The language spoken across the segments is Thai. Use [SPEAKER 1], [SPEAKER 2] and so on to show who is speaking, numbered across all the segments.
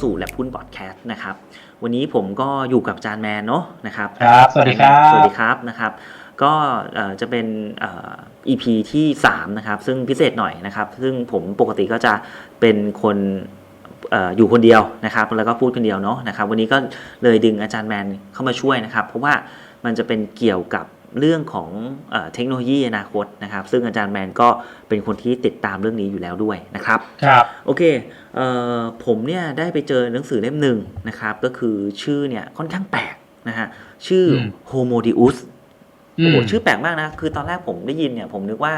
[SPEAKER 1] สู่แลบพุนบอดแคสต์นะครับ วันนี้ผมก็อยู่กับอาจารย์แมนเนาะนะครับ
[SPEAKER 2] ครับ สวัสดีครับ
[SPEAKER 1] สวัสดีครับนะครับ ก็เอ่อจะเป็นเอ่อ EP ที่ 3 นะครับ ซึ่งพิเศษหน่อยนะครับ ซึ่งผมปกติก็จะเป็นคนเอ่ออยู่คนเดียวนะครับ แล้วก็พูดคนเดียวเนาะนะครับ วันนี้ก็เลยดึงอาจารย์แมนเข้ามาช่วยนะครับ เพราะว่ามันจะเป็นเกี่ยวกับ เรื่องของเออเทคโนโลยีอนาคตนะครับ ซึ่งอาจารย์แมนก็เป็นคนที่ติดตามเรื่องนี้อยู่แล้วด้วยนะครับ
[SPEAKER 2] ครับ
[SPEAKER 1] โอเคเอ่อผมเนี่ยได้ไปเจอหนังสือเล่มหนึ่งนะครับ ก็คือชื่อเนี่ยค่อนข้างแปลกนะฮะชื่อ
[SPEAKER 2] ม
[SPEAKER 1] Homo Deus
[SPEAKER 2] อื
[SPEAKER 1] โอ้
[SPEAKER 2] ม
[SPEAKER 1] โหชื่อแปลกมากนะ คือตอนแรกผมได้ยินเนี่ยผมนึกว่า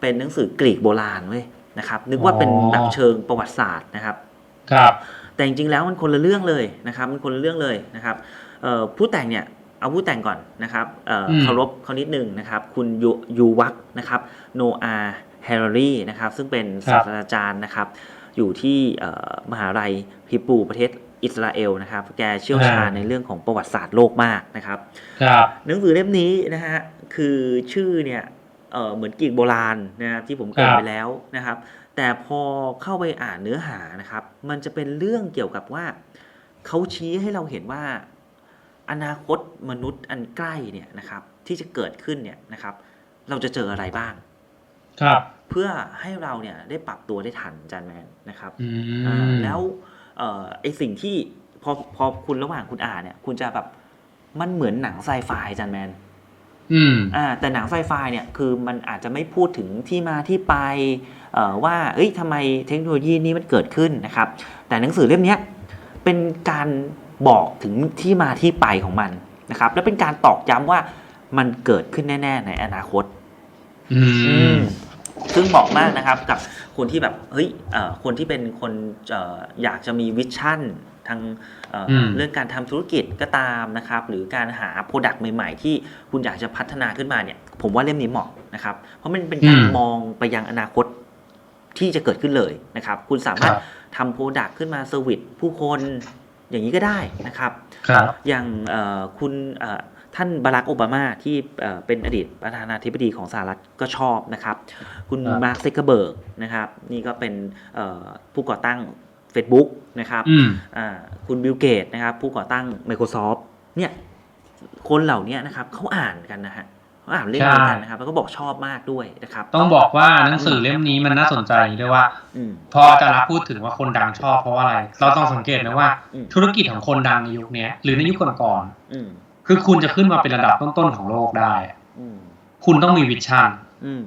[SPEAKER 1] เป็นหนังสือกรีกโบราณเว้ยนะครับ นึกว่าเป็นแบบเชิงประวัติศาสตร์นะครับ
[SPEAKER 2] ครับ
[SPEAKER 1] แต่จริงๆแล้วมันคนละเรื่องเลยนะครับ มันคนละเรื่องเลยนะครับเอ่อผู้แต่งเนี่ย เอาผู้แต่งก่อนนะครับเอ่ออ
[SPEAKER 2] ม
[SPEAKER 1] เคารพเขานิดหนึ่งนะครับ คุณยูยูวักนะครับโนอาแฮร์รี่นะครับ ซึ่งเป็นศาสตราจารย์นะครับ อยู่ที่เอ่อมหาลัยฮิบรูประเทศอิสราเอลนะครับ แกเชี่ยวชาญในเรื่องของประวัติศาสตร์โลกมากนะครับ
[SPEAKER 2] ครับ
[SPEAKER 1] หนังสือเล่มนี้นะฮะคือชื่อเนี่ยเออเหมือนกรีกโบราณนะครับที่ผมเกริน
[SPEAKER 2] ครับ
[SPEAKER 1] ไปแล้วนะครับ แต่พอเข้าไปอ่านเนื้อหานะครับ มันจะเป็นเรื่องเกี่ยวกับว่าเขาชี้ให้เราเห็นว่า อนาคตมนุษย์อันใกล้เนี่ยนะครับ ที่จะเกิดขึ้นเนี่ยนะครับ เราจะเจออะไรบ้าง
[SPEAKER 2] ครับ
[SPEAKER 1] เพื่อให้เราเนี่ยได้ปรับตัวได้ทันอาจารย์แมนนะครับ
[SPEAKER 2] อื
[SPEAKER 1] อ่ามแล้วเอ่อไอสิ่งที่พอพอคุณระหว่างคุณอ่านเนี่ย คุณจะแบบมันเหมือนหนังไซไฟอาจารย์แมน
[SPEAKER 2] อืม
[SPEAKER 1] อ่าแต่หนังไซไฟเนี่ยคือมันอาจจะไม่พูดถึงที่มาที่ไปเอ่อว่า เอ้ยทำไมเทคโนโลยีนี้มันเกิดขึ้นนะครับ แต่หนังสือเล่มเนี้ยเป็นการ บอกถึงที่มาที่ไปของมันนะครับ และเป็นการตอกย้ำว่ามันเกิดขึ้นแน่ ๆ ในอนาคต
[SPEAKER 2] อืม
[SPEAKER 1] ซึ่งเหมาะมากนะครับ กับคนที่แบบเฮ้ยเอ่อคนที่เป็นคนเอ่ออยากจะมีวิชั่นทางเอ่ออ
[SPEAKER 2] ม
[SPEAKER 1] เรื่องการทำธุรกิจก็ตามนะครับ หรือการหาโปรดักต์ใหม่ ๆ ที่คุณอยากจะพัฒนาขึ้นมาเนี่ย ผมว่าเล่มนี้เหมาะนะครับ เพราะมันเป็นการ
[SPEAKER 2] อืม
[SPEAKER 1] มองไปยังอนาคตที่จะเกิดขึ้นเลยนะครับ คุณสา
[SPEAKER 2] ค
[SPEAKER 1] มารถ
[SPEAKER 2] รับ
[SPEAKER 1] ทำโปรดักต์ขึ้นมาเซอร์วิสผู้คน อย่างนี้ก็ได้นะครับ
[SPEAKER 2] ครับ
[SPEAKER 1] อย่างเอ่อคุณเอ่อท่านบารักโอบามาที่เอ่อเป็นอดีตประธานาธิบดีของสหรัฐก็ชอบนะครับ คุณ
[SPEAKER 2] ครับ
[SPEAKER 1] มาร์คเซกเบิร์กนะครับ นี่ก็เป็นเอ่อผู้ก่อตั้ง Facebook นะครับ
[SPEAKER 2] อืม
[SPEAKER 1] อ่าคุณบิลเกตนะครับ ผู้ก่อตั้ง Microsoft เนี่ยคนเหล่านี้นะครับเขาอ่านกันนะฮะ เขาอ่านเล่มนี้กันนะครับแล้วก็บอกชอบมากด้วยนะครับ
[SPEAKER 2] ต้องบอกว่าหนังสือเล่มนี้มันน่าสนใจด้วยว่า
[SPEAKER 1] อืม
[SPEAKER 2] พออาจารย์รักพูดถึงว่าคนดังชอบเพราะว่าอะไร เราต้องสังเกตนะว่า
[SPEAKER 1] อืม
[SPEAKER 2] ธุรกิจของคนดังในยุคเนี้ยหรือในยุคก่อน
[SPEAKER 1] อืม
[SPEAKER 2] ๆคือคุณจะขึ้นมาเป็นระดับต้นๆของโลกได้อะ
[SPEAKER 1] อืม
[SPEAKER 2] คุณต้องมีวิชั่น
[SPEAKER 1] อืม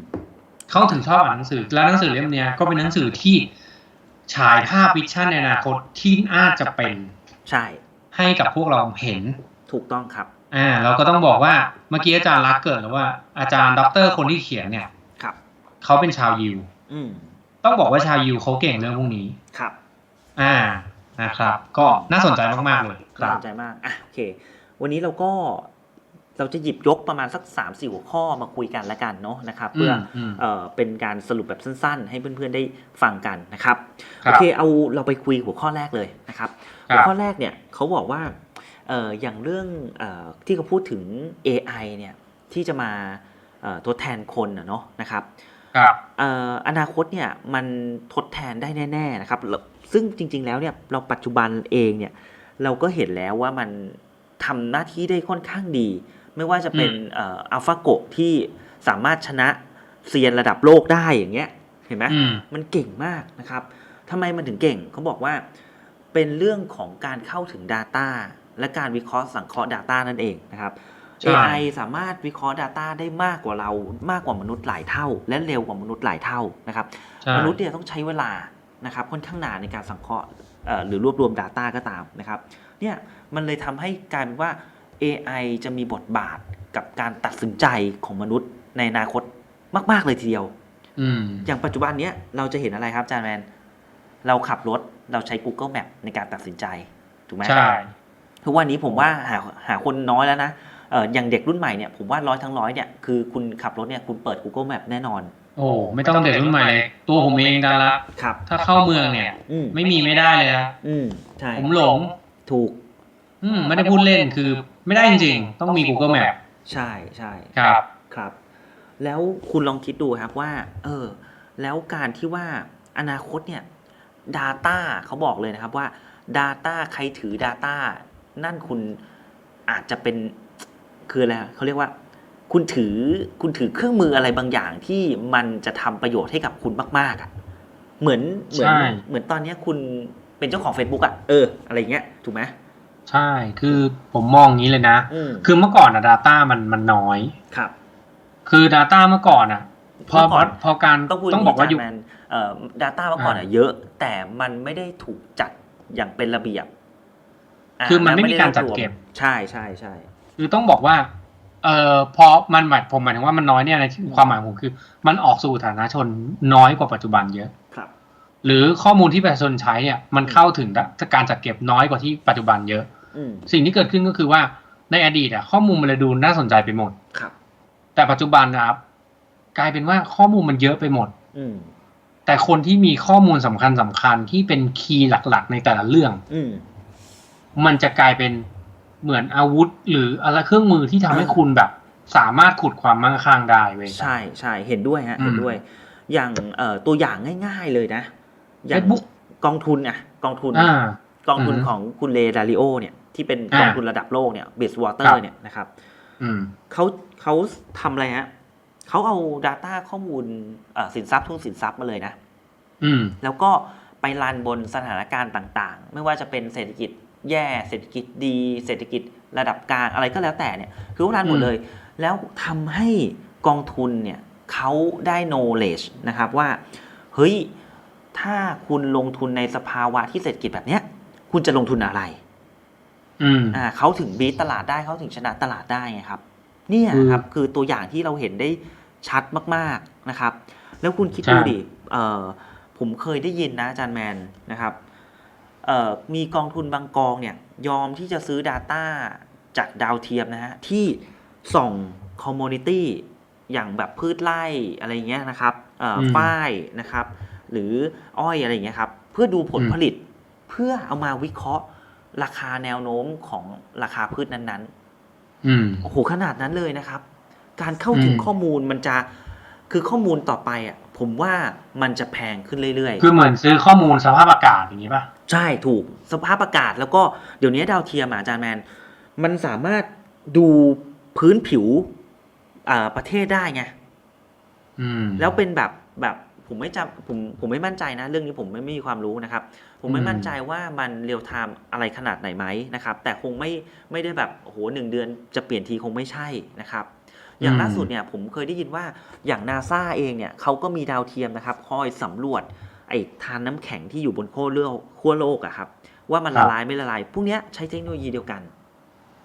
[SPEAKER 2] เขาถึงชอบอ่านหนังสือ แล้วหนังสือเล่มเนี้ยก็เป็นหนังสือที่ฉายภาพวิชั่นในอนาคตที่น่าจะเป็น
[SPEAKER 1] ใช่
[SPEAKER 2] ให้กับพวกเราเห็น
[SPEAKER 1] ถูกต้องครับ
[SPEAKER 2] อ่าเราก็ต้องบอกว่าเมื่อกี้อาจารย์รักเกิดแล้วว่าอาจารย์ด็อกเตอร์คนที่เขียนเนี่ย
[SPEAKER 1] ครับ
[SPEAKER 2] เขาเป็นชาวยิว
[SPEAKER 1] อืม
[SPEAKER 2] ต้องบอกว่าชาวยิวเขาเก่งเรื่องพวกนี้
[SPEAKER 1] ครับ
[SPEAKER 2] อ่านะครับ ก็น่าสนใจมากๆเลยค
[SPEAKER 1] น่า
[SPEAKER 2] รับ
[SPEAKER 1] สนใจมากอะโอเค วันนี้เราก็เราจะหยิบยกประมาณสัก3ามสี่หัวข้อมาคุยกันละกันเนาะนะครับ เพื่ออ
[SPEAKER 2] ม
[SPEAKER 1] เอ่อเป็นการสรุปแบบสั้นๆ ให้เพื่อนๆได้ฟังกันนะครับ
[SPEAKER 2] ครับ
[SPEAKER 1] โอเคเอาเราไปคุยหัวข้อแรกเลยนะครับ
[SPEAKER 2] ครับ
[SPEAKER 1] หัวข้อแรกเนี่ยเขาบอกว่าเอ่ออย่างเรื่องเอ่อที่เขาพูดถึง AI เนี่ยที่จะมาเอ่อทดแทนคนนะเนาะนะครับ
[SPEAKER 2] ครับ
[SPEAKER 1] เอ่ออนาคตเนี่ยมันทดแทนได้แน่ๆนะครับแล้วซึ่งจริง ๆ แล้วเนี่ยเราปัจจุบันเองเนี่ยเราก็เห็นแล้วว่ามันทำหน้าที่ได้ค่อนข้างดี ไม่ว่าจะเป็นอัลฟาโกที่สามารถชนะเซียนระดับโลกได้อย่างเงี้ยเห็นไหม
[SPEAKER 2] อืม
[SPEAKER 1] มันเก่งมากนะครับทำไมมันถึงเก่งเขาบอกว่าเป็นเรื่องของการเข้าถึง Data และการวิเคราะห์สังเคราะห์ Data นั่นเองนะครับ
[SPEAKER 2] ใช่
[SPEAKER 1] AI สามารถวิเคราะห์ Data ได้มากกว่าเรามากกว่ามนุษย์หลายเท่า และเร็วกว่ามนุษย์หลายเท่านะครับ
[SPEAKER 2] ใช่
[SPEAKER 1] มนุษย์เนี่ยต้องใช้เวลานะครับค่อนข้างนานในการสังเคราะห์เอ่อหรือรวบรวม Data ก็ตามนะครับเนี่ยมันเลยทำให้กลายเป็นว่า AI จะมีบทบาทกับการตัดสินใจของมนุษย์ในอนาคตมาก ๆ เลยทีเดียว
[SPEAKER 2] อืม
[SPEAKER 1] อย่างปัจจุบันเนี้ยเราจะเห็นอะไรครับอาจารย์แมน เราขับรถเราใช้ Google Map ในการตัดสินใจ ถูกไหม
[SPEAKER 2] ใช่
[SPEAKER 1] ทุกวันนี้ผมว่าหาหาคนน้อยแล้วนะเอออย่างเด็กรุ่นใหม่เนี่ยผมว่าร้อยทั้งร้อยเนี่ยคือคุณขับรถเนี่ยคุณเปิด Google Map แน่นอน
[SPEAKER 2] โอ้ไม่ต้องเด็กรุ่นใหม่เลยตัวผมเองอาจารย์รัก
[SPEAKER 1] ครับ
[SPEAKER 2] ถ้าเข้าเมืองเนี่ย
[SPEAKER 1] อืม
[SPEAKER 2] ไม่มีไม่ได้เลยนะ
[SPEAKER 1] อืมใช่
[SPEAKER 2] ผมหลง
[SPEAKER 1] ถูก
[SPEAKER 2] อืมไม่ได้พูดเล่นคือไม่ได้จริงๆ ต้องมี Google Map
[SPEAKER 1] ใช่ใช่
[SPEAKER 2] ครับ
[SPEAKER 1] ครับ แล้วคุณลองคิดดูครับว่า เออ แล้วการที่ว่าอนาคตเนี่ย Data เขาบอกเลยนะครับว่า Data ใครถือ Data นั่นคุณอาจจะเป็นคืออะไรเขาเรียกว่า คุณถือคุณถือเครื่องมืออะไรบางอย่างที่มันจะทำประโยชน์ให้กับคุณมากๆอะเหมือนเหมือน
[SPEAKER 2] ใช่
[SPEAKER 1] เหมือนตอนเนี้ยคุณเป็นเจ้าของ Facebook อะเอออะไรเงี้ยถูกไหม
[SPEAKER 2] ใช่คือผมมองอย่างนี้เลยนะ
[SPEAKER 1] อืม
[SPEAKER 2] คือเมื่อก่อนอะ Data มันมันน้อย
[SPEAKER 1] ครับ
[SPEAKER 2] คือ Data เมื่อก่อนอะพอ
[SPEAKER 1] เมื่อก่อน
[SPEAKER 2] พอการ
[SPEAKER 1] ต้องพูด
[SPEAKER 2] ต้องบอกว่าอยู่
[SPEAKER 1] แมนเอ่อ data เมื่อก่อนอะเยอะ แต่มันไม่ได้ถูกจัดอย่างเป็นระเบียบะ
[SPEAKER 2] คือมันไม่
[SPEAKER 1] และ
[SPEAKER 2] มีการจัด
[SPEAKER 1] วบวม
[SPEAKER 2] เก็บ
[SPEAKER 1] ใช่ใช่ใช่
[SPEAKER 2] คือต้องบอกว่า เอ่อพอมันหมายผมหมายถึงว่ามันน้อยเนี่ยในความหมายของผมคือ มันออกสู่ฐานะชนน้อยกว่าปัจจุบันเยอะ
[SPEAKER 1] ครับ
[SPEAKER 2] หรือข้อมูลที่ประชาชนใช้เนี่ยมันเข้าถึงการจัดเก็บน้อยกว่าที่ปัจจุบันเยอะ
[SPEAKER 1] อืม
[SPEAKER 2] สิ่งที่เกิดขึ้นก็คือว่าในอดีตอะข้อมูลมันเลยดูน่าสนใจไปหมด
[SPEAKER 1] ครับ
[SPEAKER 2] แต่ปัจจุบันนะครับ กลายเป็นว่าข้อมูลมันเยอะไปหมด
[SPEAKER 1] อืม
[SPEAKER 2] แต่คนที่มีข้อมูลสำคัญสำคัญที่เป็นคีย์หลัก ๆ ในแต่ละเรื่อง
[SPEAKER 1] อื ม
[SPEAKER 2] มันจะกลายเป็นเหมือนอาวุธ หรืออะไรเครื่องมือที่ทำให้
[SPEAKER 1] อ่า
[SPEAKER 2] คุณแบบ สามารถขุดความมั่งคั่งได้เว้ย
[SPEAKER 1] ใช่ใช่เห็นด้วยฮะ
[SPEAKER 2] อืม
[SPEAKER 1] เห็นด้วย อย่างเอ่อตัวอย่างง่าย ๆเลยนะ อย่าง
[SPEAKER 2] Facebook
[SPEAKER 1] กองทุนอะกองทุน
[SPEAKER 2] อ่า
[SPEAKER 1] กองทุน
[SPEAKER 2] อือฮึ
[SPEAKER 1] ของคุณเลดาริโอเนี่ยที่เป็น
[SPEAKER 2] อ่าก
[SPEAKER 1] องทุนระดับโลกเนี่ยเบสวอเตอ
[SPEAKER 2] ครั
[SPEAKER 1] ร์
[SPEAKER 2] บ
[SPEAKER 1] เนี่ยนะครับ
[SPEAKER 2] อืม
[SPEAKER 1] เขาเขาทำอะไรฮะเขาเอา Data ข้อมูลเอ่อสินทรัพย์ทุกสินทรัพย์มาเลยนะ
[SPEAKER 2] อืม
[SPEAKER 1] แล้วก็ไปรันบนสถานการณ์ต่าง ๆ ไม่ว่าจะเป็นเศรษฐกิจ แย่ เศรษฐกิจดี เศรษฐกิจระดับกลางอะไรก็แล้วแต่เนี่ยคือเขารันหมด
[SPEAKER 2] อืม
[SPEAKER 1] เลย แล้วทำให้กองทุนเนี่ยเขาได้ knowledge นะครับว่า เฮ้ย ถ้าคุณลงทุนในสภาวะที่เศรษฐกิจแบบเนี้ย คุณจะลงทุนอะไร
[SPEAKER 2] อืม
[SPEAKER 1] อ่าเขาถึงบีตตลาดได้เขาถึงชนะตลาดได้ไงครับ เนี่ย
[SPEAKER 2] คือ
[SPEAKER 1] ครับ คือตัวอย่างที่เราเห็นได้ชัดมาก ๆนะครับ แล้วคุณคิด
[SPEAKER 2] ใช่
[SPEAKER 1] ดูดิเอ่อผมเคยได้ยินนะอาจารย์แมนนะครับเอ่อ มีกองทุนบางกองเนี่ยยอมที่จะซื้อ Data จากดาวเทียมนะฮะ ที่ส่องคอมมูนิตี้อย่างแบบพืชไร่อะไรเงี้ยนะครับเอ่ออ
[SPEAKER 2] ม
[SPEAKER 1] ฝ้ายนะครับ หรืออ้อยอะไรอย่างเงี้ยครับ เพื่อดูผล
[SPEAKER 2] อืม
[SPEAKER 1] ผลิตเพื่อเอามาวิเคราะห์ราคาแนวโน้มของราคาพืชนั้น
[SPEAKER 2] อืม
[SPEAKER 1] ๆโอ้โหขนาดนั้นเลยนะครับ การเข้าถึง
[SPEAKER 2] อืม
[SPEAKER 1] ข้อมูลมันจะคือข้อมูลต่อไปอะ ผมว่ามันจะแพงขึ้นเรื่อย
[SPEAKER 2] คือเหมือนซื้อข้อมูลสภาพอากาศอย่างนี้ป่ะ
[SPEAKER 1] ๆใช่ถูกสภาพอากาศแล้วก็เดี๋ยวนี้ดาวเทียมอะอาจารย์แมน มันสามารถดูพื้นผิวอ่าประเทศได้ไง
[SPEAKER 2] อืม
[SPEAKER 1] แล้วเป็นแบบแบบผมไม่จำผมผมไม่มั่นใจนะ เรื่องนี้ผมไม่ไม่มีความรู้นะครับ ผมไม่
[SPEAKER 2] อืม
[SPEAKER 1] มั่นใจว่ามันเรียลไทม์อะไรขนาดไหนไหมนะครับ แต่คงไม่ไม่ได้แบบโอ้โหหนึ่งเดือนจะเปลี่ยนทีคงไม่ใช่นะครับ อย่างล่าสุดเนี่ยผมเคยได้ยินว่าอย่างนาซาเองเนี่ยเขาก็มีดาวเทียมนะครับ คอยสำรวจไอ้ทานน้ำแข็งที่อยู่บนขั้วโลกขั้วโลกอะครับ ว่ามัน
[SPEAKER 2] ครั
[SPEAKER 1] ละ
[SPEAKER 2] บ
[SPEAKER 1] ลายไม่ละลาย พวกเนี้ยใช้เทคโนโลยีเดียวกัน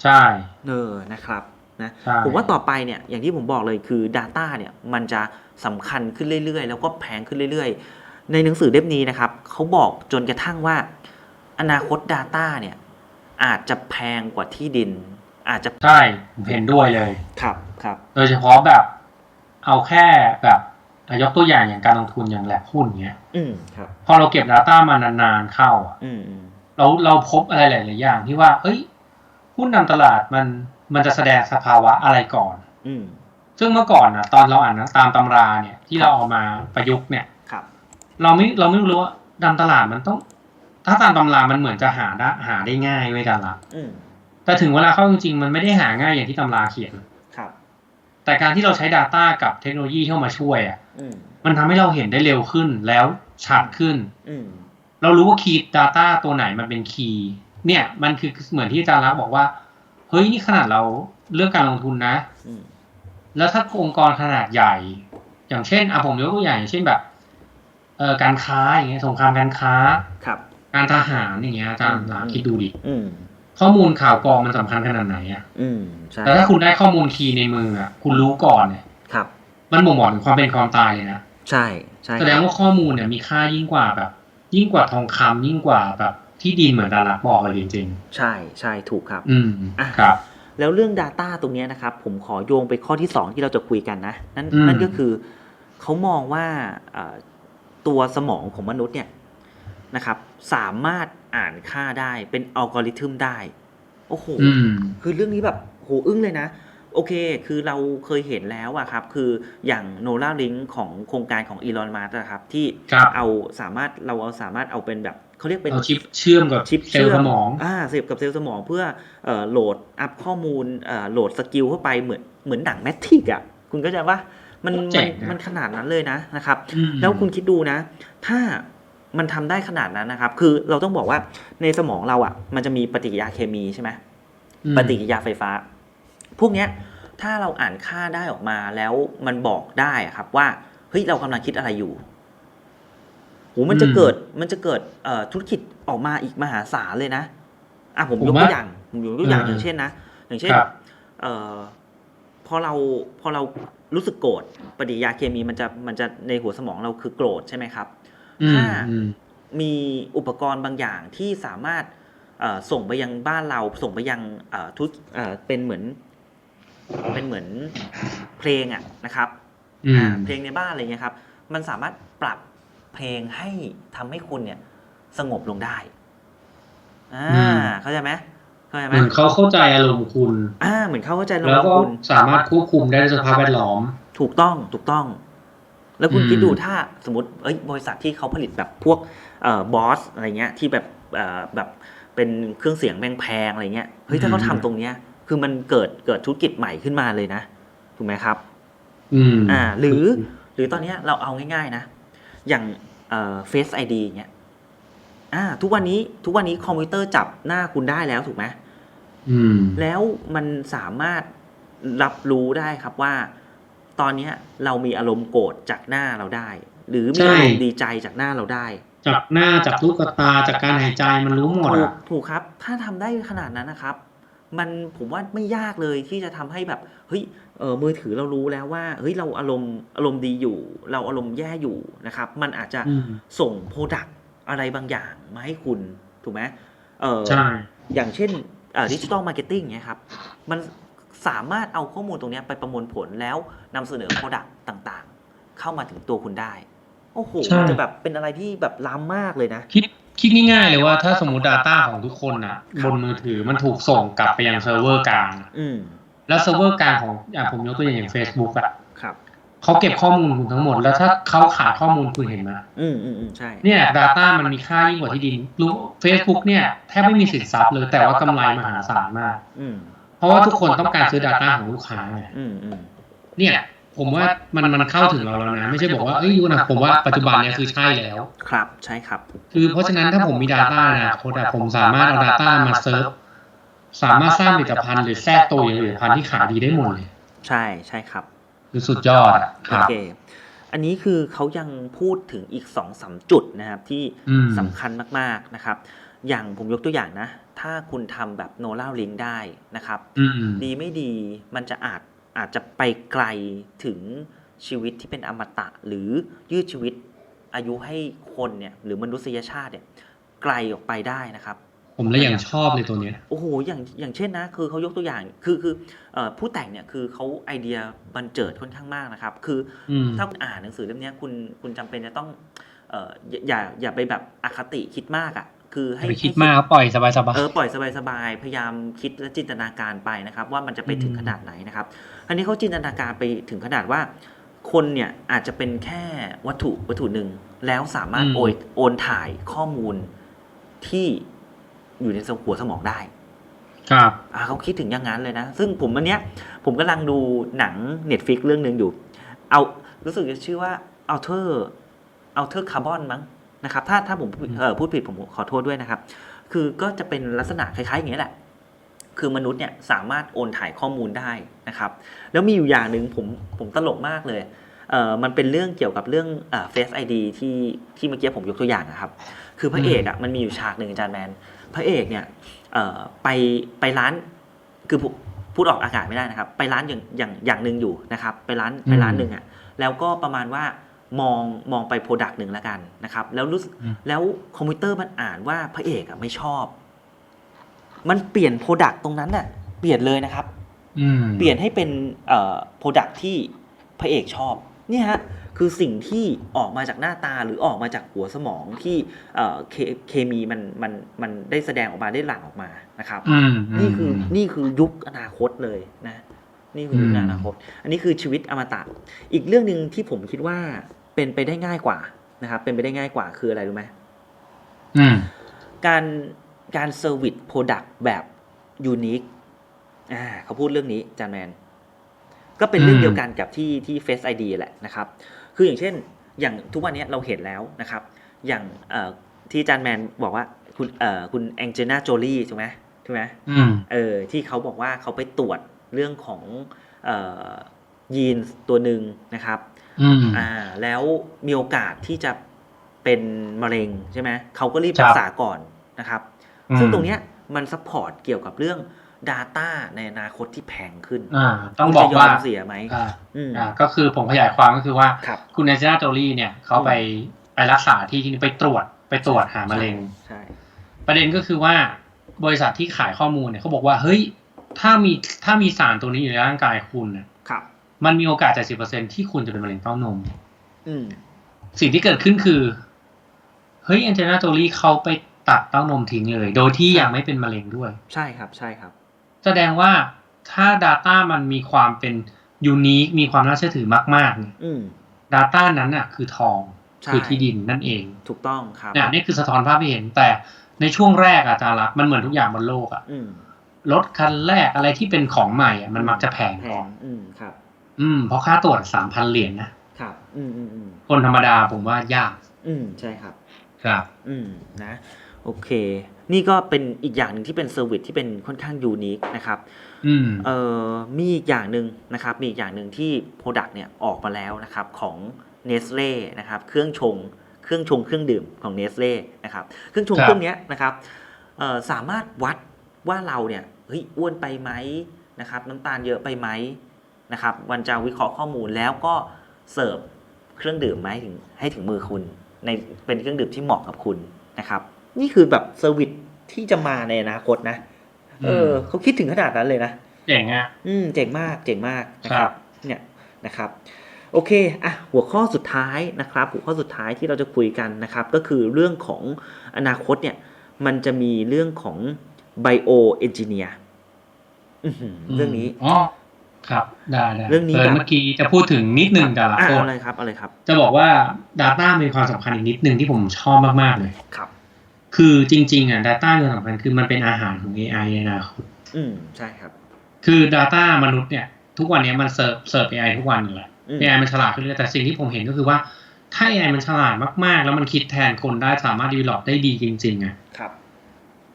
[SPEAKER 2] ใช่
[SPEAKER 1] เออนะครับนะ
[SPEAKER 2] ใช่
[SPEAKER 1] ผมว่าต่อไปเนี่ยอย่างที่ผมบอกเลยคือ Data เนี่ยมันจะสำคัญขึ้นเรื่อยๆ แล้วก็แพงขึ้นเรื่อยๆ ในหนังสือเล่มนี้นะครับเขาบอกจนกระทั่งว่า อนาคต Data เนี่ยอาจจะแพงกว่าที่ดิน อาจจะ
[SPEAKER 2] ใช่ผมเห็นด้วยเลย
[SPEAKER 1] ครับ ครับ
[SPEAKER 2] โดยเฉพาะแบบ เอาแค่แบบอะยกตัวอย่างอย่างการลงทุนอย่างแหลกหุ้นเงี้ย
[SPEAKER 1] อืมครับ
[SPEAKER 2] พอเราเก็บ Data มานานๆเข้าอะ
[SPEAKER 1] อืมอืม
[SPEAKER 2] เราเราพบอะไรหลายๆอย่างที่ว่า เอ้ย หุ้นนำตลาดมันมันจะแสดงสภาวะอะไรก่อน
[SPEAKER 1] อืม
[SPEAKER 2] ซึ่งเมื่อก่อนนะตอนเราอ่านตามตำราเนี่ย ที่เราเอามาประยุกต์เนี่ย
[SPEAKER 1] ครับ
[SPEAKER 2] เราไม่เราไม่รู้ว่านำตลาดมันต้อง ถ้าตามตำรามันเหมือนจะหาได้หาได้ง่ายไว้ยกันละ
[SPEAKER 1] อืม
[SPEAKER 2] แต่ถึงเวลาเข้าจริงๆมันไม่ได้หาง่ายอย่างที่ตำราเขียน
[SPEAKER 1] ครับ
[SPEAKER 2] แต่การที่เราใช้ Data กับเทคโนโลยีเข้ามาช่วยอะ
[SPEAKER 1] อืม
[SPEAKER 2] มันทำให้เราเห็นได้เร็วขึ้นแล้วชัดขึ้น
[SPEAKER 1] อืม
[SPEAKER 2] เรารู้ว่าคีย์ Data ตัวไหนมันเป็นคีย์เนี่ย มันคือเหมือนที่อาจารย์รักษณ์บอกว่า เฮ้ยนี่ขนาดเราเลือกการลงทุนนะ
[SPEAKER 1] อืม
[SPEAKER 2] แล้วถ้าองค์กรขนาดใหญ่ อย่างเช่นอะผมยกตัวอย่างอย่างเช่นแบบเอ่อการค้าอย่างเงี้ยสงครามการค้า
[SPEAKER 1] ครับ
[SPEAKER 2] การทหารอย่างเงี้ยอาจารย์รักษณ์คิดดูดิ
[SPEAKER 1] อืม
[SPEAKER 2] ข้อมูลข่าวกรองมันสำคัญขนาดไหนอะ
[SPEAKER 1] อืมใช่
[SPEAKER 2] แต่ถ้าคุณได้ข้อมูลคีย์ในมืออะคุณรู้ก่อนเนี่ย
[SPEAKER 1] ครับ
[SPEAKER 2] มันบ่งบอกถึงความเป็นความตายเลยนะ
[SPEAKER 1] ใช่ใช่
[SPEAKER 2] แสดงว่าข้อมูลเนี่ยมีค่ายิ่งกว่าแบบ ยิ่งกว่าทองคำยิ่งกว่าแบบที่ดินเหมือนดารักบอกเลยจริง
[SPEAKER 1] ใช่ใช่ถูกครับ
[SPEAKER 2] ๆอืม
[SPEAKER 1] อะ
[SPEAKER 2] ครับ
[SPEAKER 1] แล้วเรื่อง Data ตรงเนี้ยนะครับ ผมขอโยงไปข้อที่ 2 ที่เราจะคุยกันนะ นั่น
[SPEAKER 2] อืม
[SPEAKER 1] นั่นก็คือเขามองว่าเอ่อตัวสมองของมนุษย์เนี่ย นะครับ สามารถอ่านค่าได้เป็นอัลกอริทึมได้ โอ้โห
[SPEAKER 2] อืม
[SPEAKER 1] คือเรื่องนี้แบบโหอึ้งเลยนะ โอเค คือเราเคยเห็นแล้วอะครับ คืออย่างโนล่าลิงของโครงการของอีลอนมาร์นะครับ ที่
[SPEAKER 2] ครับ
[SPEAKER 1] เอาสามารถเราเอาสามารถเอาเป็นแบบเขาเรียกเป็น
[SPEAKER 2] เอาชิปเชื่อมกับ
[SPEAKER 1] ชิป
[SPEAKER 2] เซลล์สมอง
[SPEAKER 1] อ่าเสียบกับเซลล์สมองเพื่อเอ่อโหลดอัพข้อมูลเอ่อโหลดสกิลเข้าไปเหมือนเหมือนหนังแมทริกอะคุณก็จะว่ามัน
[SPEAKER 2] เจ๋
[SPEAKER 1] มัน
[SPEAKER 2] งนะ
[SPEAKER 1] มันขนาดนั้นเลยนะนะครับ
[SPEAKER 2] อืม
[SPEAKER 1] แล้วคุณคิดดูนะ ถ้า มันทำได้ขนาดนั้นนะครับ คือเราต้องบอกว่าในสมองเราอะ มันจะมีปฏิกิริยาเคมีใช่ไหม
[SPEAKER 2] อืม
[SPEAKER 1] ปฏิกิริยาไฟฟ้า พวกเนี้ย ถ้าเราอ่านค่าได้ออกมาแล้วมันบอกได้อะครับว่าเฮ้ยเรากำลังคิดอะไรอยู่โหมันจะเกิดมันจะเกิดเอ่อธุรกิจออกมาอีกมหาศาลเลยนะอะผมยกตัวอย่างผมยกตัวอย่างอย่างเช่นนะอย่างเช่น
[SPEAKER 2] ครับ
[SPEAKER 1] เอ่อพอเราพอเรารู้สึกโกรธปฏิกิริยาเคมีมันจะมันจะในหัวสมองเราคือโกรธใช่ไหมครับ
[SPEAKER 2] อืม
[SPEAKER 1] ถ้า
[SPEAKER 2] อืม
[SPEAKER 1] มีอุปกรณ์บางอย่างที่สามารถเอ่อส่งไปยังบ้านเราส่งไปยังเอ่อทุกเอ่อเป็นเหมือน เป็นเหมือนเพลงอะนะครับ
[SPEAKER 2] อืม
[SPEAKER 1] อ่าเพลงในบ้านอะไรเงี้ยครับ มันสามารถปรับเพลงให้ทำให้คุณเนี่ย สงบลงได้ อ่า
[SPEAKER 2] อืม
[SPEAKER 1] เข้าใจไหมเข้าใจไห
[SPEAKER 2] เห
[SPEAKER 1] ม
[SPEAKER 2] มือนเขาเข้าใจอารมณ์คุณ
[SPEAKER 1] อ่า เหมือนเขาเข้าใจเรา
[SPEAKER 2] แล้วก็
[SPEAKER 1] คุณ
[SPEAKER 2] สามารถควบคุมได้ด้วยสภาพแวดล้อม
[SPEAKER 1] ถูกต้อง ถูกต้อง แล้วคุณ
[SPEAKER 2] อืม
[SPEAKER 1] คิดดูถ้าสมมติเอ้ยบริษัทที่เขาผลิตแบบพวกเอ่อบอสอะไรเงี้ยที่แบบเอ่อแบบเป็นเครื่องเสียงแพงๆอะไรเงี้ยเฮ้ยถ้าเขาทำตรงเนี้ย คือมันเกิดเกิดธุรกิจใหม่ขึ้นมาเลยนะถูกไหมครับ
[SPEAKER 2] อืม
[SPEAKER 1] อ่า หรือหรือตอนเนี้ยเราเอาง่าย ๆ นะ อย่างเอ่อ Face ID เงี้ยอ่า ทุกวันนี้ทุกวันนี้คอมพิวเตอร์จับหน้าคุณได้แล้วถูกไหม
[SPEAKER 2] อืม
[SPEAKER 1] แล้วมันสามารถรับรู้ได้ครับว่า ตอนเนี้ยเรามีอารมณ์โกรธจากหน้าเราได้ หรือมี
[SPEAKER 2] ใช่
[SPEAKER 1] อารมณ์ดีใจจากหน้าเราได้
[SPEAKER 2] จากหน้าจากลูกตาจากการหายใจมันรู้หมด
[SPEAKER 1] ถูก
[SPEAKER 2] อะ
[SPEAKER 1] ถูกครับ ถ้าทำได้ขนาดนั้นนะครับ มันผมว่าไม่ยากเลยที่จะทำให้แบบเฮ้ยเออมือถือเรารู้แล้วว่าเฮ้ยเราอารมณ์อารมณ์ดีอยู่ เราอารมณ์แย่อยู่นะครับ มันอาจจะ
[SPEAKER 2] อืม
[SPEAKER 1] ส่งโปรดักอะไรบางอย่างมาให้คุณถูกไหมเออ
[SPEAKER 2] ใช่
[SPEAKER 1] อย่างเช่นดิจิ t a ลมาร์เก็ตติ้งเนี่ยครับ มัน สามารถเอาข้อมูลตรงเนี้ยไปประมวลผลแล้วนำเสนอ Product ต่างๆ เข้ามาถึงตัวคุณได้ โอ้โห
[SPEAKER 2] ใช่
[SPEAKER 1] มันจะแบบเป็นอะไรที่แบบล้ำมากเลยนะ
[SPEAKER 2] คิดคิดง่ายๆเลยว่าถ้าสมมติ Data ของทุกคนอะ บนมือถือมันถูกส่งกลับไปยังเซิร์ฟเวอร์กลาง
[SPEAKER 1] อืม
[SPEAKER 2] แล้วเซิร์ฟเวอร์กลางของอย่างผมยกตัวอย่างอย่าง Facebook อะ
[SPEAKER 1] ครับ
[SPEAKER 2] เขาเก็บข้อมูลคุณทั้งหมด แล้วถ้าเขาขาดข้อมูลคุณเห็นไหม
[SPEAKER 1] อืมอืมอืมใช่
[SPEAKER 2] เนี่ย Data มันมีค่ายิ่งกว่าที่ดินรู้ Facebook เนี่ยแทบไม่มีสินทรัพย์เลยแต่ว่ากำไรมหาศาลมาก
[SPEAKER 1] อืม
[SPEAKER 2] เพราะว่าทุกคนต้องการซื้อ Data ของลูกค้าไง
[SPEAKER 1] อืมอืม
[SPEAKER 2] เนี่ยผมว่ามันมันเข้าถึงเราแล้วนะ ไม่ใช่บอกว่าเอ้ยยูนะผมว่าปัจจุบันเนี่ยคือใช่แล้ว
[SPEAKER 1] ครับ ใช่ครับ
[SPEAKER 2] คือเพราะฉะนั้นถ้าผมมี Data นะโคตรผมสามารถเอา Data มาเซิร์ฟสามารถสร้างผลิตภัณฑ์หรือแทรกตัวอย่างผลิตภัณฑ์ที่ขายดีได้หมดเลย
[SPEAKER 1] ใช่ใช่ครับ
[SPEAKER 2] คือสุดยอดอะค
[SPEAKER 1] โอ
[SPEAKER 2] รับ
[SPEAKER 1] เคอันนี้คือเขายังพูดถึงอีกสองสามจุดนะครับที่
[SPEAKER 2] อืม
[SPEAKER 1] สำคัญมากๆนะครับ อย่างผมยกตัวอย่างนะ ถ้าคุณทำแบบโนล่าลิงได้นะครับ
[SPEAKER 2] อืม
[SPEAKER 1] ดีไม่ดีมันจะอาจอาจจะไปไกลถึงชีวิตที่เป็นอมตะ หรือยืดชีวิตอายุให้คนเนี่ย หรือมนุษยชาติเนี่ย ไกลออกไปได้นะครับ
[SPEAKER 2] ผมเลยอย่างชอบเลยตัวเนี้ย
[SPEAKER 1] โอ้โหอย่างอย่างเช่นนะ คือเขายกตัวอย่างคือคือเอ่อผู้แต่งเนี่ยคือเขาไอเดียบันเจิดค่อนข้างมากนะครับ คือ
[SPEAKER 2] อืม
[SPEAKER 1] ถ้าคุณอ่านหนังสือเล่มเนี้ยคุณคุณจำเป็นจะต้องเอ่ออย่าอย่าอย่าไปแบบอคติคิดมากอะ่ะ คือให้
[SPEAKER 2] ไปคิด
[SPEAKER 1] ให้
[SPEAKER 2] มากปล่อยสบายสบาย
[SPEAKER 1] เออปล่อยสบายๆพยายามคิดและจินตนาการไปนะครับ ว่ามันจะไปถึง
[SPEAKER 2] อืม
[SPEAKER 1] ขนาดไหนนะครับ อันนี้เขาจินตนาการไปถึงขนาดว่า คนเนี่ยอาจจะเป็นแค่วัตถุวัตถุหนึ่งแล้วสามารถโอนโอนถ่ายข้อมูลที่อยู่ในสมหัวสมองได้
[SPEAKER 2] ครับ
[SPEAKER 1] อ่าเขาคิดถึงอย่างนั้นเลยนะ ซึ่งผมวันเนี้ย ผมกำลังดูหนัง Netflix เรื่องหนึ่งอยู่ เอารู้สึกจะชื่อว่า Outer Outer Carbon มั้ง นะครับ ถ้าถ้าผมพูดเออพูดผิดผมขอโทษด้วยนะครับ คือก็จะเป็นลักษณะคล้ายๆอย่างนี้ยแหละ คือมนุษย์เนี่ยสามารถโอนถ่ายข้อมูลได้นะครับ แล้วมีอยู่อย่างหนึ่งผมผมตลกมากเลยเอ่อมันเป็นเรื่องเกี่ยวกับเรื่องเอ่อ Face ID ที่ที่เมื่อกี้ผมยกตัวอย่างนะครับ คือพระเอกอะมันมีอยู่ฉากหนึ่งอาจารย์แมน พระเอกเนี่ยเอ่อไปไปร้านคือพูพูดออกอากาศไม่ได้นะครับ ไปร้านอย่างอย่างอย่างหนึ่งอยู่นะครับ ไปร้านไปร้านหนึ่งอะแล้วก็ประมาณว่า มองมองไปโปรดักต์หนึ่งแล้วกันนะครับ แล้วรู้สึก
[SPEAKER 2] อืม
[SPEAKER 1] แล้วคอมพิวเตอร์มันอ่านว่าพระเอกอะไม่ชอบ มันเปลี่ยนโปรดักต์ตรงนั้นน่ะ เปลี่ยนเลยนะครับ
[SPEAKER 2] อืม
[SPEAKER 1] เปลี่ยนให้เป็นเอ่อโปรดักที่พระเอกชอบเนี่ยฮะคือสิ่งที่ออกมาจากหน้าตาหรือออกมาจากหัวสมองที่เอ่อเคเคมีมันมันมันได้แสดงออกมาได้หลั่งออกมานะครับ
[SPEAKER 2] อืม
[SPEAKER 1] นี่คือนี่คือยุคอนาคตเลยนะ นี่คือยุค
[SPEAKER 2] อืม
[SPEAKER 1] อนาคต อันนี้คือชีวิตอมตะ อีกเรื่องหนึ่งที่ผมคิดว่า เป็นไปได้ง่ายกว่านะครับ เป็นไปได้ง่ายกว่าคืออะไรรู้ไหม
[SPEAKER 2] อืม
[SPEAKER 1] การการเซอร์วิสโปรดักต์แบบยูนิคอ่าเขาพูดเรื่องนี้จานแมน ก็เป็นเรื่อง
[SPEAKER 2] อืม
[SPEAKER 1] เดียวกันกับที่ที่ Face ID แหละนะครับ คืออย่างเช่น อย่างทุกวันนี้เราเห็นแล้วนะครับ อย่างเอ่อที่จานแมนบอกว่าคุณเอ่อคุณแองเจน่าโจลี่ถูกไหมถูกไหม
[SPEAKER 2] อืม
[SPEAKER 1] เออที่เขาบอกว่าเขาไปตรวจเรื่องของเอ่อยีนตัวหนึ่งนะครับ
[SPEAKER 2] อืม
[SPEAKER 1] อ่า แล้วมีโอกาสที่จะเป็นมะเร็งใช่ไหมเขาก็รีบ
[SPEAKER 2] ครับ
[SPEAKER 1] รักษาก่อนนะครับ
[SPEAKER 2] อืม
[SPEAKER 1] ซึ่งตรงเนี้ยมันซัพพอร์ตเกี่ยวกับเรื่อง Data ในอนาคตที่แพงขึ้น
[SPEAKER 2] อ่าต้อง
[SPEAKER 1] คุณ
[SPEAKER 2] บอก
[SPEAKER 1] จะยอ
[SPEAKER 2] ว่าม
[SPEAKER 1] เสียไหม
[SPEAKER 2] อ่า
[SPEAKER 1] อืม
[SPEAKER 2] อ่าก็คือผมขยายความก็คือว่า
[SPEAKER 1] ครับ
[SPEAKER 2] คุณแอนเจน่าโจลี่เนี่ยเขาไปไปรักษาที่ที่นี่ไปตรวจไปตรวจหามะเร็ง
[SPEAKER 1] ใช่
[SPEAKER 2] ประเด็นก็คือว่าบริษัทที่ขายข้อมูลเนี่ยเขาบอกว่าเฮ้ยถ้ามีถ้ามีสารตัวนี้อยู่ในร่างกายคุณน่ะ
[SPEAKER 1] ครับ
[SPEAKER 2] มันมีโอกาสจากสิบเปอร์เซ็นที่คุณจะเป็นมะเร็งเต้านม
[SPEAKER 1] อืม
[SPEAKER 2] สิ่งที่เกิดขึ้นคือ เฮ้ยแอนเจน่าโจลี่เขาไปตัดเต้านมทิ้งเลย โดยที่ยังไม่เป็นมะเร็งด้วย
[SPEAKER 1] ใช่ครับ ใช่ครับ
[SPEAKER 2] แสดงว่าถ้า Data มันมีความเป็นยูนิคมีความน่าเชื่อถือมากๆเนี่ย
[SPEAKER 1] อืม
[SPEAKER 2] Data นั้นน่ะ คือทอง
[SPEAKER 1] ใช่
[SPEAKER 2] คือที่ดินนั่นเอง
[SPEAKER 1] ถูกต้องครับ
[SPEAKER 2] เนี่ยนี่คือสะท้อนภาพที่เห็นแต่ในช่วงแรกอะอาจารย์รักษณ์มันเหมือนทุกอย่างบนโลกอะ
[SPEAKER 1] อืม
[SPEAKER 2] รถคันแรกอะไรที่เป็นของใหม่อะมันมักจะแพง
[SPEAKER 1] แพ
[SPEAKER 2] ก่องน
[SPEAKER 1] อืมครับ
[SPEAKER 2] อืมเพราะค่าตรวจสามพันเหรียญนะครับ
[SPEAKER 1] อืมอืมอืม
[SPEAKER 2] คนธรรมดาผมว่ายาก
[SPEAKER 1] อืมใช่ครับ
[SPEAKER 2] ครับ
[SPEAKER 1] อืมนะ โอเค นี่ก็เป็นอีกอย่างหนึ่งที่เป็นเซอร์วิสที่เป็นค่อนข้างยูนิคนะครับ
[SPEAKER 2] อืม
[SPEAKER 1] เอ่อมีอีกอย่างหนึ่งนะครับ มีอีกอย่างหนึ่งที่ Product เนี่ยออกมาแล้วนะครับของ Nestle นะครับ เครื่องชง เครื่องชงเครื่องดื่มของ Nestle นะครับ เครื่องชง
[SPEAKER 2] ครับ
[SPEAKER 1] เครื่องเนี้ยนะครับเอ่อสามารถวัดว่าเราเนี่ยเฮ้ยอ้วนไปไหมนะครับ น้ำตาลเยอะไปไหม นะครับมันจะวิเคราะห์ข้อมูลแล้วก็เสิร์ฟเครื่องดื่มมาให้ถึงให้ถึงมือคุณ ในเป็นเครื่องดื่มที่เหมาะกับคุณนะครับ นี่คือแบบเซอร์วิสที่จะมาในอนาคตนะ เออเขาคิดถึงขนาดนั้นเลยนะ
[SPEAKER 2] เจ๋งอะ
[SPEAKER 1] อืมเจ๋งมากเจ๋งมากนะค
[SPEAKER 2] ครั
[SPEAKER 1] รับบเนี่ยนะครับ โอเคอะหัวข้อสุดท้ายนะครับ หัวข้อสุดท้ายที่เราจะคุยกันนะครับ ก็คือเรื่องของอนาคตเนี่ย มันจะมีเรื่องของ bio engineer อื้อหือเรื่องนี้
[SPEAKER 2] อ๋อ ครับได้ได้
[SPEAKER 1] เรื่องนี้
[SPEAKER 2] เเมื่อกี้จะพูดถึงนิดนึงแต่ละ
[SPEAKER 1] อะ
[SPEAKER 2] คน
[SPEAKER 1] เอาเลยครับเอาเลยครับ
[SPEAKER 2] จะบอกว่า Data มีความสำคัญอีกนิดนึงที่ผมชอบมากๆเลย
[SPEAKER 1] ครับ
[SPEAKER 2] คือจริง ๆ อะ Data มีความสำคัญคือมันเป็นอาหารของ AI ในอนาคต
[SPEAKER 1] อืมใช่ครับ
[SPEAKER 2] คือ Data มนุษย์เนี่ย ทุกวันนี้มันเสิร์ฟเสิร์ฟ AI ทุกวันอยู่แล้ว
[SPEAKER 1] อืม
[SPEAKER 2] AI มันฉลาดขึ้นเรื่อยๆแต่สิ่งที่ผมเห็นก็คือว่าถ้า AI มันฉลาดมากๆ แล้วมันคิดแทนคนได้สามารถ develop ได้ดีจริง ๆอะ
[SPEAKER 1] ครับ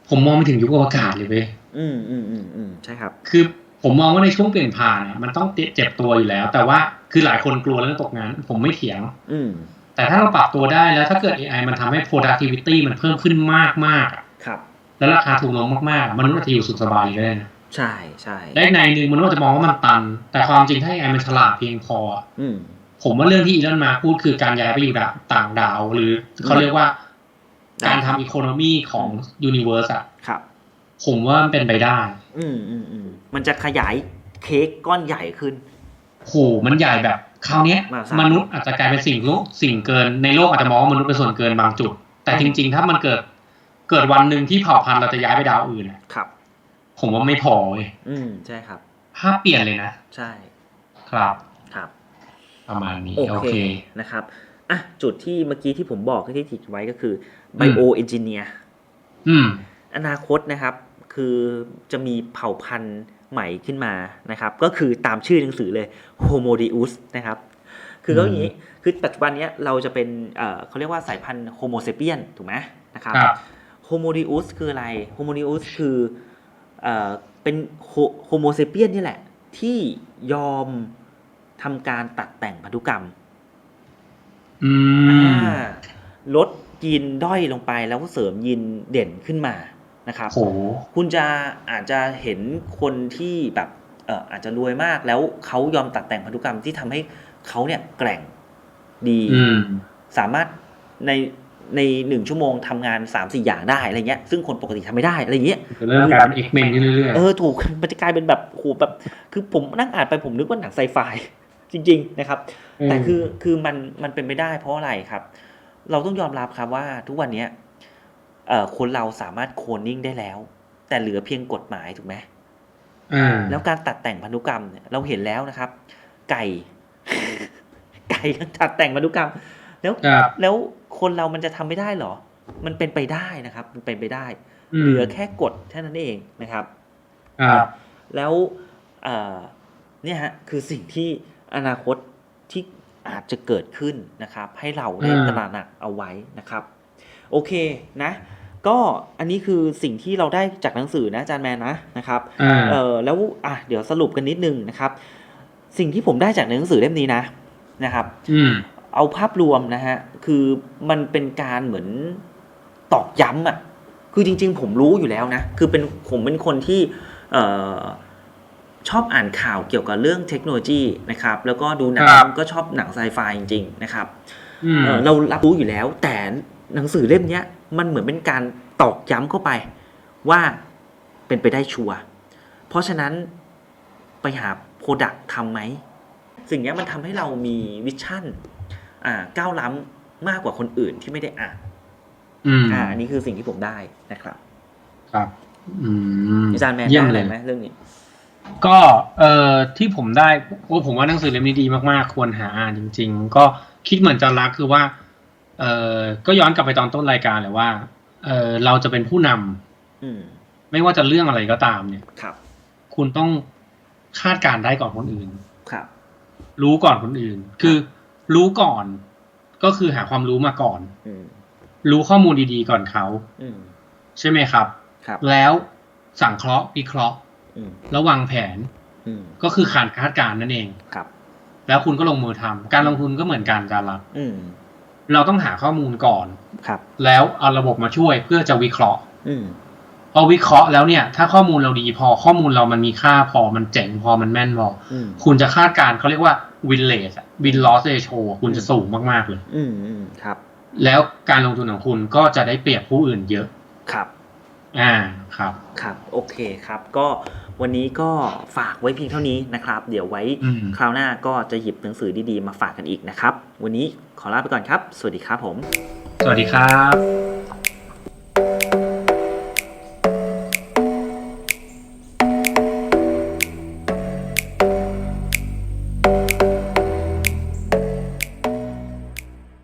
[SPEAKER 2] ผมมองไปถึงยุคอวกาศเลยเว้ย
[SPEAKER 1] อืมอืมอืมอืมใช่ครับ
[SPEAKER 2] คือ ผมมองว่าในช่วงเปลี่ยนผ่านเนี่ยมันต้องเจ็บตัวอยู่แล้ว แต่ว่าคือหลายคนกลัวเรื่องตกงานผมไม่เถียง
[SPEAKER 1] อืม
[SPEAKER 2] แต่ถ้าเราปรับตัวได้แล้วถ้าเกิด AI มันทำให้ productivity มันเพิ่มขึ้นมากๆอะ
[SPEAKER 1] ครับ
[SPEAKER 2] แล้วราคาถูกลงมากๆ มนุษย์อาจจะอยู่สุขสบายก็ได้นะ
[SPEAKER 1] ใช่ใช่
[SPEAKER 2] และอีกในหนึ่งมนุษย์อาจจะมองว่ามันตัน แต่ความจริงถ้า AI มันฉลาดเพียงพออะ
[SPEAKER 1] อืม
[SPEAKER 2] ผมว่าเรื่องที่อีลอนมาพูดคือการย้ายไปอยู่ต่างดาว หรือเขาเรียกว่า การทำอีโคโนมีของยูนิเวอร์สอะ
[SPEAKER 1] ครับ
[SPEAKER 2] ผมว่ามันเป็นไปได้
[SPEAKER 1] อืมอืมอืมมันจะขยายเค้กก้อนใหญ่ขึ้น
[SPEAKER 2] โหมันใหญ่แบบคราวเนี้ย
[SPEAKER 1] มหาศาล
[SPEAKER 2] มนุษย์อาจจะกลายเป็นสิ่งโลกสิ่งเกินในโลกอาจจะมองว่ามนุษย์เป็นส่วนเกินบางจุด แต่จริง ๆ ถ้ามันเกิดเกิดวันหนึ่งที่เผ่าพันธุ์เราจะย้ายไปดาวอื่นอะ
[SPEAKER 1] ครับ
[SPEAKER 2] ผมว่าไม่พอเว้ย
[SPEAKER 1] อืมใช่ครับ
[SPEAKER 2] ภาพเปลี่ยนเลยนะ
[SPEAKER 1] ใช่
[SPEAKER 2] ครับ
[SPEAKER 1] ครับ
[SPEAKER 2] ประมาณนี้
[SPEAKER 1] โอ
[SPEAKER 2] โอ
[SPEAKER 1] เค
[SPEAKER 2] เค
[SPEAKER 1] นะครับอะจุดที่เมื่อกี้ที่ผมบอกที่ติดไว้ก็คือ bio engineer
[SPEAKER 2] อืม
[SPEAKER 1] อนาคตนะครับ คือจะมีเผ่าพันธุ์ใหม่ขึ้นมานะครับ ก็คือตามชื่อหนังสือเลย homo deus นะครับ คือก็อย่างนี้คือปัจจุบันเนี้ยเราจะเป็นเอ่อเขาเรียกว่าสายพันธุ์ homo sapien ถูกไหมนะครับ
[SPEAKER 2] ครับ
[SPEAKER 1] homo deus คืออะไร homo deus คือเอ่อเป็น ho- homo sapien นี่แหละ ที่ยอมทำการตัดแต่งพันธุกรรม
[SPEAKER 2] อืม
[SPEAKER 1] อ่าลดยีนด้อยลงไปแล้วก็เสริมยีนเด่นขึ้นมา นะครับ
[SPEAKER 2] โห
[SPEAKER 1] คุณจะอาจจะเห็นคนที่แบบเอ่ออาจจะรวยมากแล้วเขายอมตัดแต่งพันธุกรรมที่ทำให้เขาเนี่ยแกร่งดี
[SPEAKER 2] อืม
[SPEAKER 1] สามารถในในหนึ่งชั่วโมงทำงาน3ามสี่อย่างได้อะไรเงี้ยซึ่งคนปกติทำไม่ได้อะไรเงี้ย
[SPEAKER 2] เริ่มกลายเป็นเอ็กเมนขึ้นเรื่อย
[SPEAKER 1] เออถูกมันจะกลายเป็นแบบโหแบบ คือผมนั่งอ่านไปผมนึกว่าหนังไซไฟจริง ๆ นะครับ
[SPEAKER 2] ๆ
[SPEAKER 1] แต่คือคือมันมันเป็นไม่ได้เพราะอะไรครับ เราต้องยอมรับครับว่าทุกวันเนี้ยเอ่อ คนเราสามารถโคลนนิ่งได้แล้ว แต่เหลือเพียงกฎหมายถูกไหม
[SPEAKER 2] อ่า
[SPEAKER 1] แล้วการตัดแต่งพันธุกรรมเนี่ยเราเห็นแล้วนะครับ ไก่ ไก่ตัดแต่งพันธุกรรม แล้ว
[SPEAKER 2] ครับ
[SPEAKER 1] แล้วคนเรามันจะทำไม่ได้เหรอ มันเป็นไปได้นะครับ มันเป็นไปได้
[SPEAKER 2] อืม
[SPEAKER 1] เหลือแค่กดแค่นั้นเองนะครับ
[SPEAKER 2] ครับ
[SPEAKER 1] แล้วเอ่อเนี่ยฮะคือสิ่งที่อนาคตที่อาจจะเกิดขึ้นนะครับ ให้เราได้
[SPEAKER 2] อืม
[SPEAKER 1] ตระหนักเอาไว้นะครับ โอเคนะ ก็อันนี้คือสิ่งที่เราได้จากหนังสือนะอาจารย์แมนนะนะครับ
[SPEAKER 2] อ่า
[SPEAKER 1] เออแล้วอะเดี๋ยวสรุปกันนิดนึงนะครับ สิ่งที่ผมได้จากหนังสือเล่มนี้นะนะครับ
[SPEAKER 2] อืม
[SPEAKER 1] เอาภาพรวมนะฮะคือมันเป็นการเหมือนตอกย้ำอะคือจริง ๆ ผมรู้อยู่แล้วนะคือเป็นผมเป็นคนที่เอ่อชอบอ่านข่าวเกี่ยวกับเรื่องเทคโนโลยีนะครับ แล้วก็ดูหนัง
[SPEAKER 2] ครับ
[SPEAKER 1] ก็ชอบหนังไซไฟจริง ๆ นะครับ
[SPEAKER 2] อืม
[SPEAKER 1] เอ่อเรารับรู้อยู่แล้วแต่ หนังสือเล่มเนี้ยมันเหมือนเป็นการตอกย้ำเข้าไป ว่าเป็นไปได้ชัวร์เพราะฉะนั้นไปหาโปรดักทำไหม สิ่งเนี้ยมันทำให้เรามีวิชั่นอ่าก้าวล้ำมากกว่าคนอื่นที่ไม่ได้อ่าน
[SPEAKER 2] อืม
[SPEAKER 1] อ่าอันนี้คือสิ่งที่ผมได้นะครับ
[SPEAKER 2] ครับอืม
[SPEAKER 1] อาจารย์แมน
[SPEAKER 2] เยี่ยม
[SPEAKER 1] ได้อะ
[SPEAKER 2] เล
[SPEAKER 1] ไร
[SPEAKER 2] ย
[SPEAKER 1] ไหมเรื่องนี้
[SPEAKER 2] ก็เอ่อที่ผมได้โอ้ผมว่าหนังสือเล่มนี้ดีมากๆ ควรหาอ่านจริง ๆ ก็คิดเหมือนจะรักคือว่า เอ่อก็ย้อนกลับไปตอนต้นรายการเลยว่า เอ่อเราจะเป็นผู้นำ
[SPEAKER 1] อืม
[SPEAKER 2] ไม่ว่าจะเรื่องอะไรก็ตาม เนี่ย
[SPEAKER 1] ครับ
[SPEAKER 2] คุณต้องคาดการณ์ได้ก่อนคนอื่น
[SPEAKER 1] ครับ
[SPEAKER 2] รู้ก่อนคนอื่น คือรู้ก่อน ก็คือหาความรู้มาก่อน
[SPEAKER 1] อืม
[SPEAKER 2] รู้ข้อมูลดีๆก่อนเขา
[SPEAKER 1] อืม
[SPEAKER 2] ใช่ไหมครับ
[SPEAKER 1] ครับ
[SPEAKER 2] แล้วสังเคราะห์วิเคราะห์
[SPEAKER 1] อืม
[SPEAKER 2] แล้ววางแผน
[SPEAKER 1] อืม
[SPEAKER 2] ก็คือการคาดการณ์นั่นเอง
[SPEAKER 1] ครับ
[SPEAKER 2] แล้วคุณก็ลงมือทำการลงทุนก็เหมือนกันการรับ
[SPEAKER 1] อืม
[SPEAKER 2] เราต้องหาข้อมูลก่อน
[SPEAKER 1] ครับ
[SPEAKER 2] แล้วเอาระบบมาช่วยเพื่อจะวิเคราะห์
[SPEAKER 1] อืม
[SPEAKER 2] พอวิเคราะห์แล้วเนี่ย ถ้าข้อมูลเราดีพอข้อมูลเรามันมีค่าพอมันเจ๋งพอมันแม่นพอ
[SPEAKER 1] อืม
[SPEAKER 2] คุณจะคาดการณ์เขาเรียกว่า win rate อะ win loss ratio คุณจะสูงมากๆเลย
[SPEAKER 1] อืมอืมครับ
[SPEAKER 2] แล้วการลงทุนของคุณก็จะได้เปรียบผู้อื่นเยอะ
[SPEAKER 1] ครับ
[SPEAKER 2] อ่าครับ
[SPEAKER 1] ครับ โอเคครับก็ วันนี้ก็ฝากไว้เพียงเท่านี้นะครับ เดี๋ยวไว้
[SPEAKER 2] อืม
[SPEAKER 1] คราวหน้าก็จะหยิบหนังสือดีๆมาฝากกันอีกนะครับ วันนี้ขอลาไปก่อนครับ สวัสดีครับผม
[SPEAKER 2] สวัสดีครับ